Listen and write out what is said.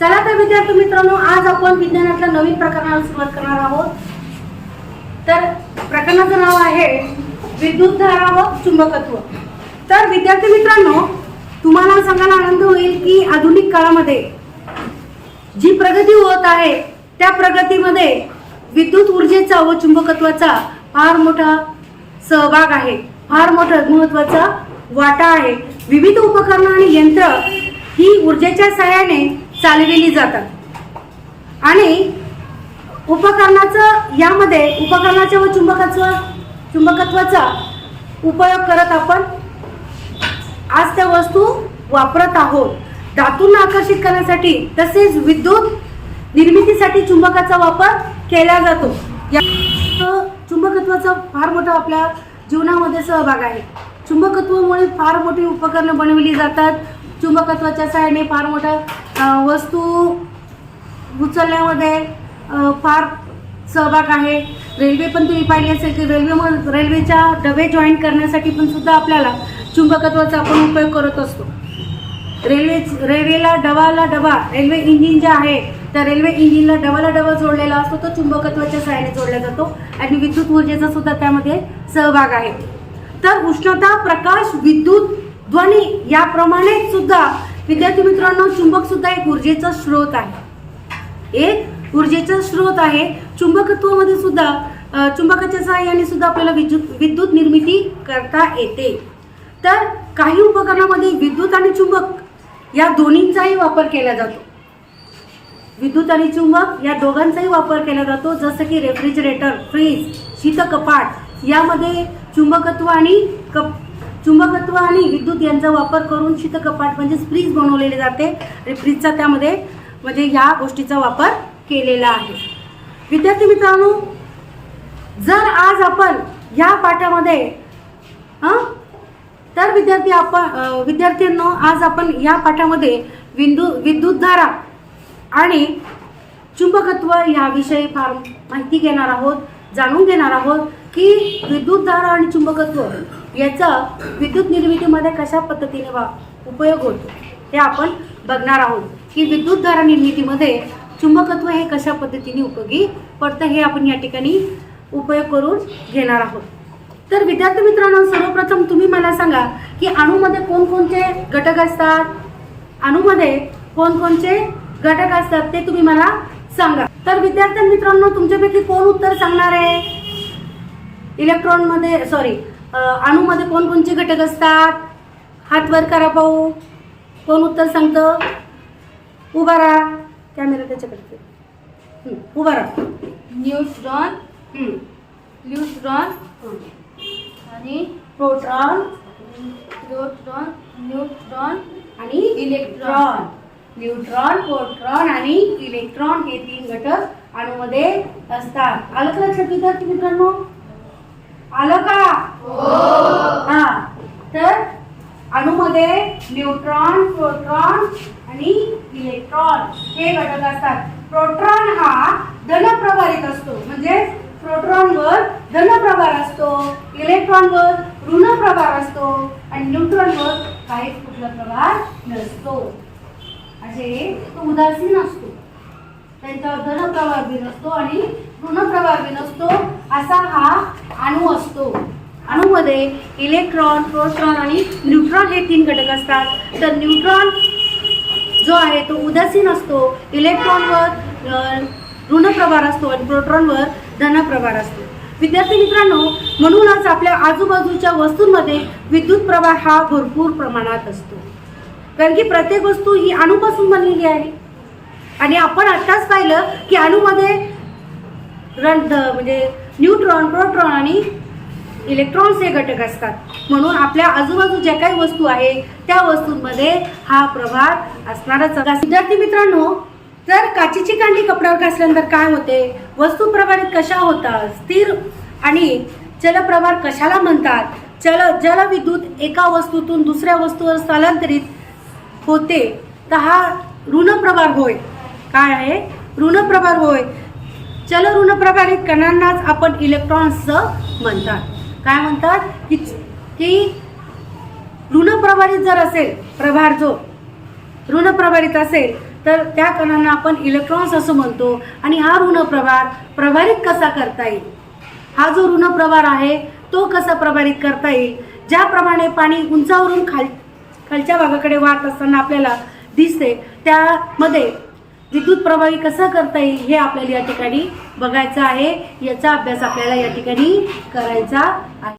चला तर विद्यार्थी मित्रांनो आज आपण विज्ञानातल्या नवीन प्रकरणाला सुरुवात करणार आहोत. तर प्रकरणाचं नाव आहे विद्युत धारा व चुंबकत्व. तर विद्यार्थी मित्रांनो तुम्हाला सांगायला आनंद होईल की आधुनिक काळामध्ये जी प्रगती होत आहे त्या प्रगतीमध्ये विद्युत ऊर्जेचा व चुंबकत्वाचा फार मोठा सहभाग आहे. फार मोठा महत्त्वाचा वाटा आहे. विविध उपकरणं आणि यंत्र ही ऊर्जेच्या सहाय्याने चालविली जातात. आणि उपकरणाचं यामध्ये उपकरणाच्या व चुंबकत्व चुंबकत्वाचा उपयोग करत आपण आज त्या वस्तू वापरत आहोत. धातूंना आकर्षित करण्यासाठी तसेच विद्युत निर्मितीसाठी चुंबकाचा वापर केला जातो. या चुंबकत्वाचा फार मोठा आपल्या जीवनामध्ये सहभाग आहे. चुंबकत्वामुळे फार मोठी उपकरणं बनवली जातात. चुंबकत्वाच्या सहाय्याने फार मोठ्या वस्तू उचलण्यामध्ये फार सहभाग आहे. रेल्वे पण तुम्ही पाहिली असेल की रेल्वे रेल्वेच्या डबे जॉईन करण्यासाठी पण सुद्धा आपल्याला चुंबकत्वाचा आपण उपयोग करत असतो. रेल्वे रेल्वेला डबाला डबा रेल्वे इंजिन जे आहे त्या रेल्वे इंजिनला डबाला डबा जोडलेला असतो तो चुंबकत्वाच्या सहाय्याने जोडला जातो आणि विद्युत ऊर्जेचा सुद्धा त्यामध्ये सहभाग आहे. तर उष्णता प्रकाश विद्युत ध्वनी याप्रमाणे सुद्धा विद्यार्थी मित्रांनो चुंबक सुद्धा एक ऊर्जेचा स्रोत आहे. एक ऊर्जेचा स्रोत आहे. चुंबकत्वामध्ये सुद्धा चुंबकाच्या सहाय्याने सुद्धा आपल्याला विद्युत विद्युत निर्मिती करता येते. तर काही उपकरणामध्ये विद्युत आणि चुंबक या दोन्हींचाही वापर केला जातो. विद्युत आणि चुंबक या दोघांचाही वापर केला जातो. जसं की रेफ्रिजरेटर फ्रीज शीतकपाट यामध्ये चुंबकत्व आणि कप चुंबकत्व आणि विद्युत यांचा वापर करून शीतकपाट म्हणजे फ्रीज बनवलेले जाते. आणि फ्रीजचा त्यामध्ये म्हणजे ह्या गोष्टीचा वापर केलेला आहे. विद्यार्थी मित्रांनो जर आज आपण ह्या पाठामध्ये हं? तर विद्यार्थी आपण विद्यार्थ्यांनो आज आपण या पाठामध्ये विद्यु विद्युतधारा आणि चुंबकत्व याविषयी फार माहिती घेणार आहोत जाणून घेणार आहोत की विद्युतधारा आणि चुंबकत्व याचा विद्युत निर्मितीमध्ये कशा पद्धतीने वा उपयोग होतो हे आपण बघणार आहोत. की विद्युतधारा निर्मितीमध्ये चुंबकत्व हे कशा पद्धतीने उपयोगी पडतं हे आपण या ठिकाणी उपयोग करून घेणार आहोत. तर विद्यार्थी मित्रांनो सर्वप्रथम तुम्ही मला सांगा की अणूमध्ये कोणकोणते घटक असतात? अणूमध्ये कोणकोणते घटक असतात ते तुम्ही मला सांगा. तर विद्यार्थी मित्रांनो तुमच्यापैकी कोण उत्तर सांगणार आहे? इलेक्ट्रॉनमध्ये सॉरी अणूमध्ये कोणकोणते घटक असतात? हात वर करा पाहू. कोण उत्तर सांगतं? उभा राहा. कॅमेरा त्याच्याकडे उभा राहा. न्यूट्रॉन. न्यूट्रॉन. आणि प्रोटॉन. न्यूट्रॉन. न्यूट्रॉन. आणि इलेक्ट्रॉन. न्यूट्रॉन प्रोटॉन आणि इलेक्ट्रॉन हे तीन घटक अणूमध्ये असतात. आलं का लक्षात विद्यार्थी मित्रांनो? आलं का हा तर अणूमध्ये न्यूट्रॉन प्रोट्रॉन आणि इलेक्ट्रॉन हे घटक असतात. प्रोट्रॉन हा धनप्रभारित असतो. म्हणजे प्रोट्रॉनवर धनप्रभार असतो इलेक्ट्रॉनवर ऋण प्रभार असतो आणि न्यूट्रॉनवर काहीच कुठला प्रभार नसतो. असे तो उदासीन असतो. त्यांच्यावर धनप्रभार बी नसतो आणि ऋणप्रभार बी नसतो. असा हा अणू असतो. अणूमध्ये इलेक्ट्रॉन प्रोस्ट्रॉन आणि न्यूट्रॉन हे तीन घटक असतात. तर न्यूट्रॉन जो आहे तो उदासीन असतो. इलेक्ट्रॉनवर ऋण ऋणप्रभार असतो आणि प्रोट्रॉनवर धनप्रभार असतो. विद्यार्थी मित्रांनो म्हणूनच आपल्या आजूबाजूच्या वस्तूंमध्ये विद्युत प्रवाह हा भरपूर प्रमाणात असतो. कारण की प्रत्येक वस्तू ही अणूपासून बनलेली आहे. आणि आपण आत्ताच पाहिलं की अणूमध्ये रण म्हणजे न्यूट्रॉन प्रोट्रॉन आणि इलेक्ट्रॉन्स हे घटक असतात. म्हणून आपल्या आजूबाजू ज्या काही वस्तू आहे त्या वस्तूंमध्ये हा प्रभार असणारच. विद्यार्थी मित्रांनो जर काचेची कांडी कपड्यावर घासल्यानंतर काय होते? वस्तू प्रभारित कशा होतात? स्थिर आणि चलप्रभार कशाला म्हणतात? चल जलविद्युत एका वस्तूतून दुसऱ्या वस्तूवर स्थलांतरित होते. तर हा ऋणप्रभार होय. काय आहे? ऋणप्रभार होय. चल ऋणप्रभारित कणांनाच आपण इलेक्ट्रॉन्स म्हणतात. काय म्हणतात? की की ऋणप्रभारित जर असेल प्रभार जो ऋणप्रभारित असेल तर त्या कणांना आपण इलेक्ट्रॉन्स असं म्हणतो. आणि हा ऋणप्रभार प्रभारित कसा करता येईल? हा जो ऋण प्रभार आहे तो कसा प्रभारित करता येईल? ज्याप्रमाणे पाणी उंचावरून खाल खालच्या भागाकडे वाहत असताना आपल्याला दिसते त्यामध्ये विद्युत प्रभावी कसा करता येईल हे आपल्याला या ठिकाणी बघायचं आहे. याचा अभ्यास आपल्याला या ठिकाणी करायचा आहे.